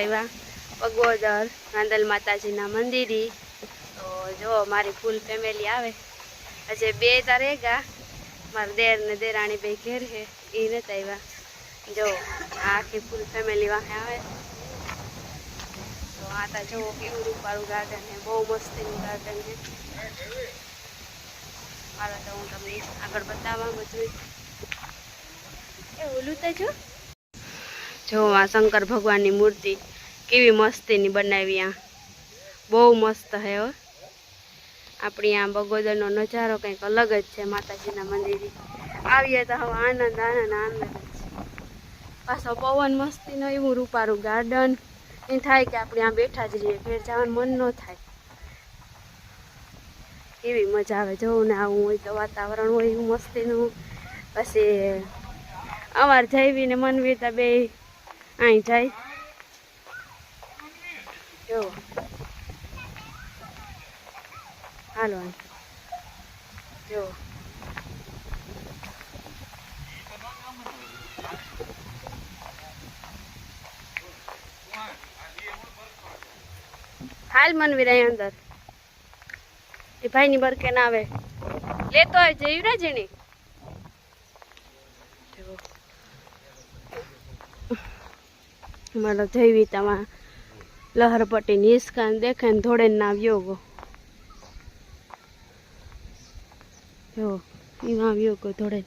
આવ્યા. પગોદર નાંદલ માતાજીના મંદિરે. તો જો મારી ફૂલ ફેમિલી આવે. હજે બે તારેગા મારા દેર ને દેરાણી બે ઘેર છે. એ નથી આવ્યા. જો આખી ફૂલ ફેમિલી વાહે આવે. તો આ તા જુઓ કેવું રૂપાળું ગાર્ડન છે. બહુ મસ્તીનું ગાર્ડન છે. મારા તો હું તમને આગળ બતાવવા બધું એ ઓલું તો જો. જો આ શંકર ભગવાનની મૂર્તિ કેવી મસ્તીની બનાવી આ. બહુ મસ્ત હે હો. આપણી આ બગોદરનો નજારો કંઈક અલગ જ છે માતાજીના મંદિરે આવીએ તો હવે આનંદ આનંદ આનંદ પાછો પવન મસ્તીનો એવું રૂપારું ગાર્ડન એ થાય કે આપણે આ બેઠા જ રહીએ, ઘેર જવાનું મન ન થાય. એવી મજા આવે જવું ને આવું હોય તો વાતાવરણ હોય એવું મસ્તીનું. પછી અવાર જઈવી ને મનવીતા બે અહીં જાય. જો હાલો અહીં. હાલ મનવીર અહીં અંદર. એ ભાઈની બરકે ના આવે. લેતો હોય છે યુવરાજીની જો. મારો જૈવિતામાં લહરપટ્ટી નિષ્કાન દેખે ને ધોળે ના આવ્યો જો એમાં આવ્યો ગો ધોળે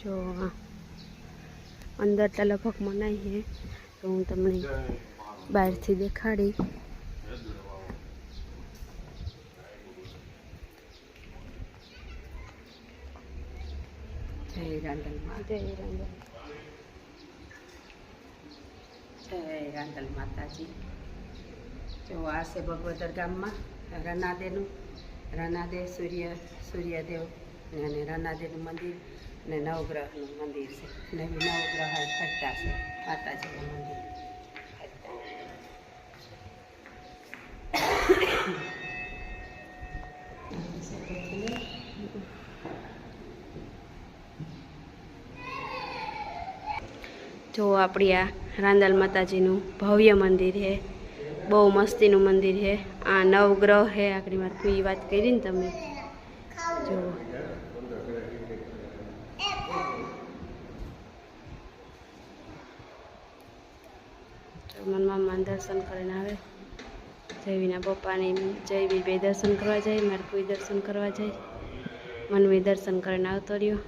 જો અંદર તો લગભગ મનાઈ છે તો હું તમને બહારથી દેખાડી. જય રાંદલમાં જય રાંધલ જય રાંદલ માતાજી જો આ છે ગામમાં રનાદેનું રનાદે સૂર્ય સૂર્યદેવ અને રનાદેનું મંદિર અને નવગ્રહનું મંદિર છે નવી નવગ્રહ ફરતા છે માતાજીનું મંદિર જો આપણી આ રાંદલ માતાજીનું ભવ્ય મંદિર છે, બહુ મસ્તીનું મંદિર છે, આ નવગ્રહ છે આખરી મારે એ વાત કરી ને તમે જો મનમાં દર્શન કરીને આવે. જયવીના પપ્પાને જયવી બે દર્શન કરવા જાય, મારે કોઈ દર્શન કરવા જાય. મનવી દર્શન કરીને આવતો રહ્યો.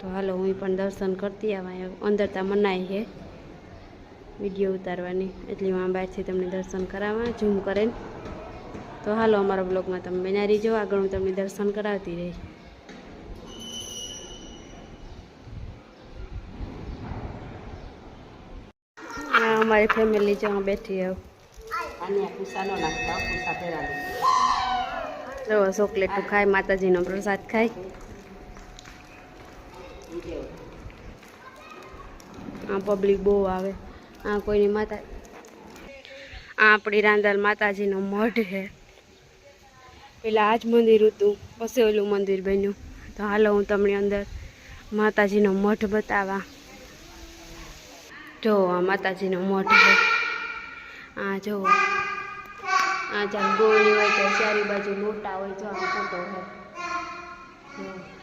તો હાલો હું પણ દર્શન કરતી આવા અંદર ત્યાં મનાય છે. વીડિયો ઉતારવાની. એટલી માં બહારથી તમને દર્શન કરાવવા ઝૂમ કરે તો હાલો અમારા બ્લોગમાં તમે બના રહીજો. આગળ હું તમને દર્શન કરાવતી રહી અમારી ફેમિલી જો હું બેઠી આવ જો ચોકલેટું ખાય માતાજીનો પ્રસાદ ખાય. આ પબ્લિક બહુ આવે. આ કોઈની માતા આ આપણી રાંદલ માતાજીનો મઢ છે. પેલા આ જ મંદિર હતું, પછી ઓલું મંદિર બન્યું. તો હાલો હું તમને અંદર માતાજીનો મઠ બતાવા. જો આ માતાજીનો મઠ છે. આ જો. આ જ્યાં ગોળી હોય તો ચારી બાજુ લોટા હોય જો આ ફોટો છે.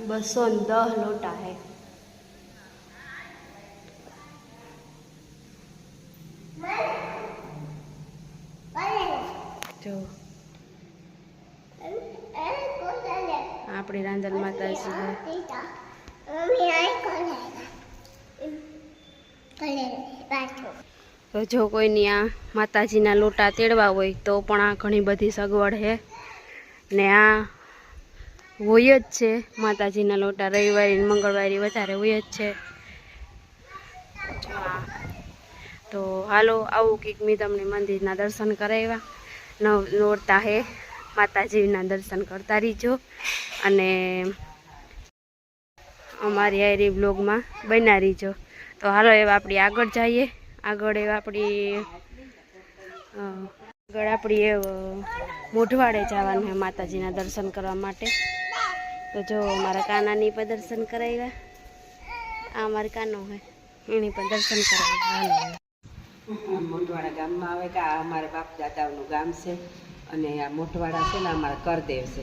ને દહ લોટા હે. જો. આપણી રાંધણ માતાજી તો જો કોઈની આ માતાજીના લોટા તેડવા હોય તો પણ આ ઘણી બધી સગવડ છે ને આ હોય જ છે. માતાજીના લોટા રવિવારે મંગળવારે વધારે હોય જ છે. તો હાલો, આવું કંઈક મેં તમને મંદિરના દર્શન કરાવ્યા. નવ નોરતા હે. માતાજીના દર્શન કરતા રહીજો. અને અમારી આયરી બ્લોગમાં બના રહીજો. તો હાલો એવા આપણી આગળ જઈએ. આગળ એવા આપણી આગળ આપણી એ મોઢવાડે જવાનું છે માતાજીના દર્શન કરવા માટે. તો જો મારા કાનાની પણ દર્શન કરાવ્યા આ મારી કાનો હોય એની પણ દર્શન કરાવ્યા મોટવાડા ગામમાં આવે કે આ અમારા બાપ દાદાઓનું ગામ છે અને આ મોટવાડા છે ને અમારા કરદેવ છે.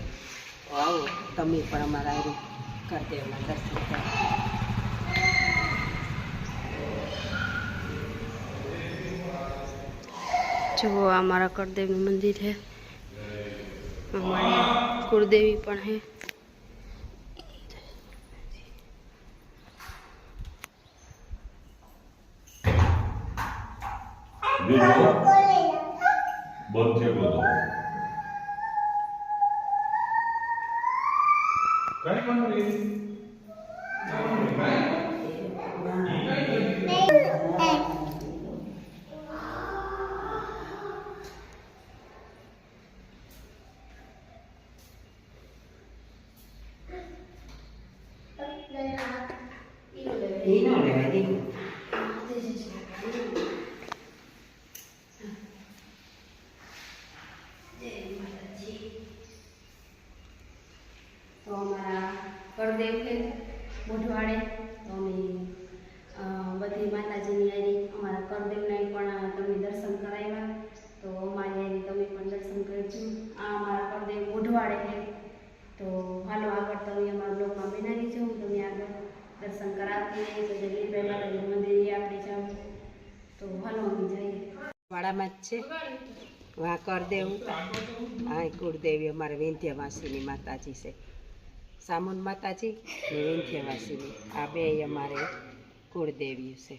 તો આવો તમે પણ અમારા કરદેવના દર્શન કરો. જુઓ અમારા મારા કુળદેવનું મંદિર છે અમારી કુળદેવી પણ બીજો બંધ કઈ વાંધો કરદેવ છે મોઢવાડે તો અમે બધી માતાજીની આરી અમારા કરદેવના પણ તમને દર્શન કરાવ્યા. તો અમારી આરી તમે પણ દર્શન કરજો. આ અમારા કરદેવ મોઢવાડે છે. તો હાલો આગળ તમે અમારા બ્લોગમાં બનાવી જાઉં હું તમને આગળ દર્શન કરાવતી રહીશ તો જગીરભાઈ માતાજી મંદિરે આપણે જાઉં તો હાલો અમે જઈએ. વાડામાં જ છે. વાહ, કરદેવ. હા કુળદેવી અમારે વિંધ્યવાસીની માતાજી છે. સામુન માતાજી વિંધ્યવાસીની આ બે અમારે કુળદેવી છે.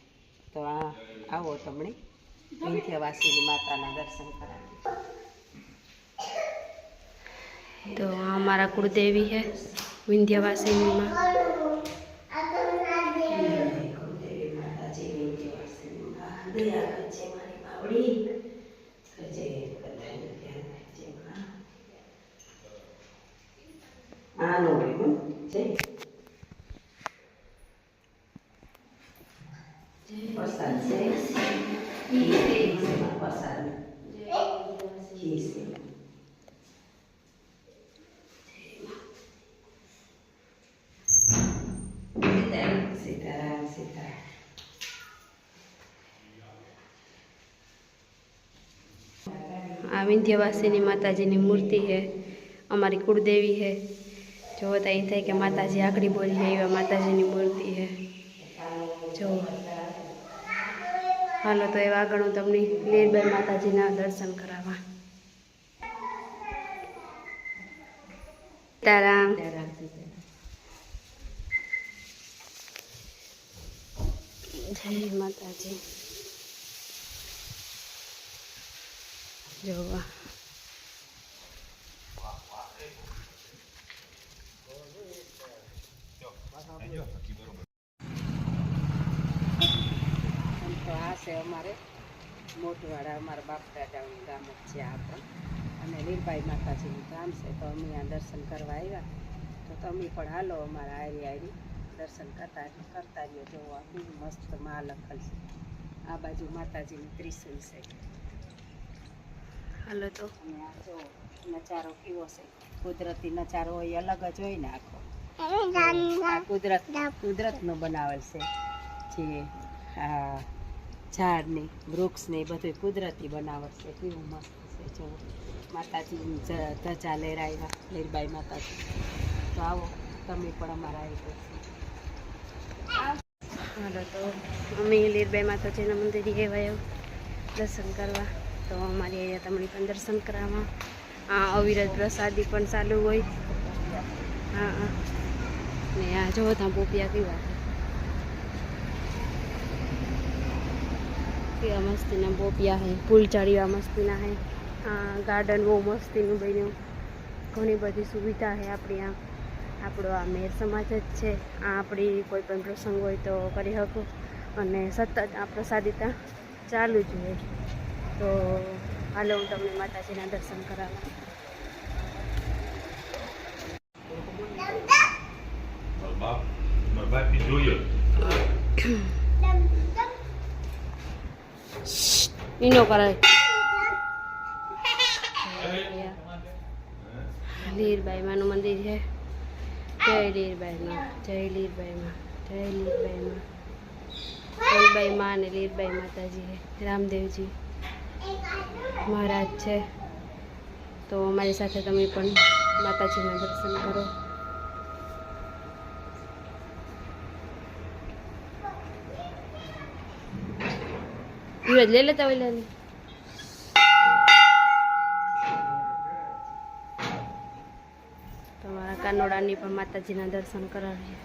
તો આ આવો તમને વિંધ્યવાસીની માતાના દર્શન કરાવી તો આ અમારા કુળદેવી છે વિંધ્યવાસિનીમાં. કુળદેવી માતાજી વિંધ્યવાસીની માં દયા કરજે મારી બાવડી કરજે બધાનું ધ્યાન રાખજે માં આનો હોય હો જય પ્રસાદ છે ઈ છે પ્રસાદ સીતારામ આ વિંધ્યવાસીની માતાજીની મૂર્તિ છે. અમારી કુળદેવી છે. જો તો અહીં થાય કે માતાજી આકડી બોલી છે, એવા માતાજીની મૂર્તિ છે. જો. હાલો તો એવા આગળ હું તમને લીરબાઈ માતાજીના દર્શન કરાવવા. સીતારામ સીતારામ સીતારામ જય માતાજી જોવા આમ તો આ છે અમારે મોટવાડા અમારા બાપ દાદાનું ગામ જ છે આ પણ અને વીરભાઈ માતાજીનું ધામ છે તો અમે આ દર્શન કરવા આવ્યા. તો તમે પણ હાલો અમારા આરી આરી દર્શન કરતા કરતા રહ્યો. જોવો આ કેવું મસ્તમાં લખલ છે. આ બાજુ માતાજીનું ત્રિશુલ છે. હાલો તો. જો નજારો કેવો છે. કુદરતી નજારો હોય અલગ જ હોય ને આખો. કુદરત કુદરતનો બનાવેલ છે. જે આ ઝાડની વૃક્ષને બધું કુદરતી બનાવટ છે. કેવું મસ્ત છે જો માતાજીની ધજા ધજા લહેરાવ્યા લીરબાઈ માતાજી. તો આવો, તમે પણ અમારા આવી હાલો તો અમે લીરબાઈ માતાજીના મંદિરે આવ્યા દર્શન કરવા. તો અમારી અહીંયા તમને પણ દર્શન કરાવવા. આ અવિરત પ્રસાદી પણ ચાલુ હોય. હા હા. ને આ જો ત્યાં પોપિયા કેવા કેવા મસ્તીના પોપિયા હે ફૂલ એવા મસ્તીના આ ગાર્ડન બહુ મસ્તીનું બન્યું. ઘણી બધી સુવિધા છે આપણી આ. આપણો આ મેર સમાજ જ છે. આ આપણી કોઈ પણ પ્રસંગ હોય તો કરી શકો. અને સતત આ પ્રસાદિતા ચાલુ જ હોય. તો હાલો હું તમને માતાજીના દર્શન કરાવવા ઈનો કરાય. લીરબાઈ માનું મંદિર છે જય લીરબાઈ માં જય લીરબાઈ માં જય લીરબાઈ માં ફૂલબાઈ માં અને લીરબાઈ માતાજી છે રામદેવજી મહારાજ છે તો અમારી સાથે તમે પણ માતાજીના દર્શન કરો। યુવરાજ લઈ લેતા હોય લેની તમારા કાનોડાની પણ માતાજીના દર્શન કરાવીએ.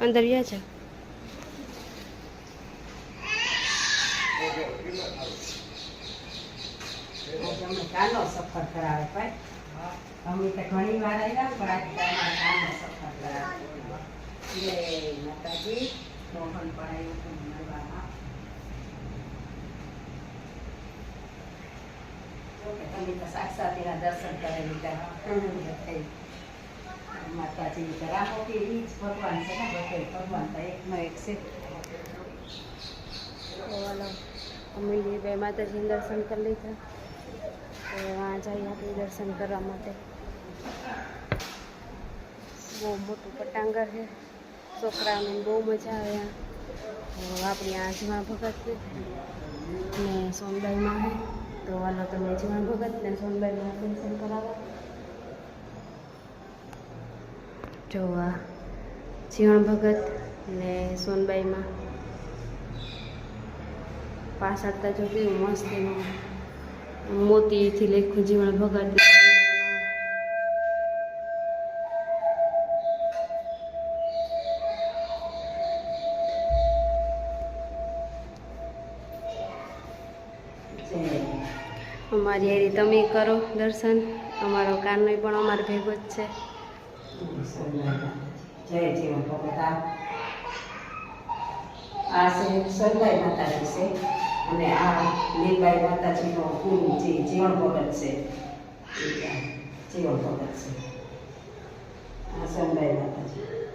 અંદર ગયા છે અમે કાનો સફર કરાવે ભાઈ અમે તો ઘણી વાર આવ્યા પણ આજે તમારે કાનો સફર કરાવે જય માતાજી, મોહન આવ્યું હતું તો સાક્ષાત દર્શન કરી લીધા. થઈ માતાજી તો કે ઈ જ ભગવાન છે તો એકનો એક છે. અમે દર્શન કરી લીધા. તો આ જઈએ આપણે દર્શન કરવા માટે. બહુ મોટું પટાંગર છે. છોકરાઓને બહુ મજા આવે તો આપણી આ અજમા ભગત ને સોનબાઈમાં છે. તો હાલો તમે અજમા ભગત ને સોનબાઈમાં દર્શન કરાવો. જો આ જીવણ ભગત ને સોનબાઈમાં. પાછળ તો જો કેવું મસ્ત એનું મોતીથી લખ્યું જીવણ ભગત. અમારી હારી તમે કરો દર્શન. અમારો કાનોય પણ અમારો ભેગો જ છે. આ છે સરદાઈ માતાજી છે. અને આ લીલબાઈ માતાજીનો કુલ જે જીવન ભગત છે. જીવન ભગત છે. આ સરદાઈ માતાજી.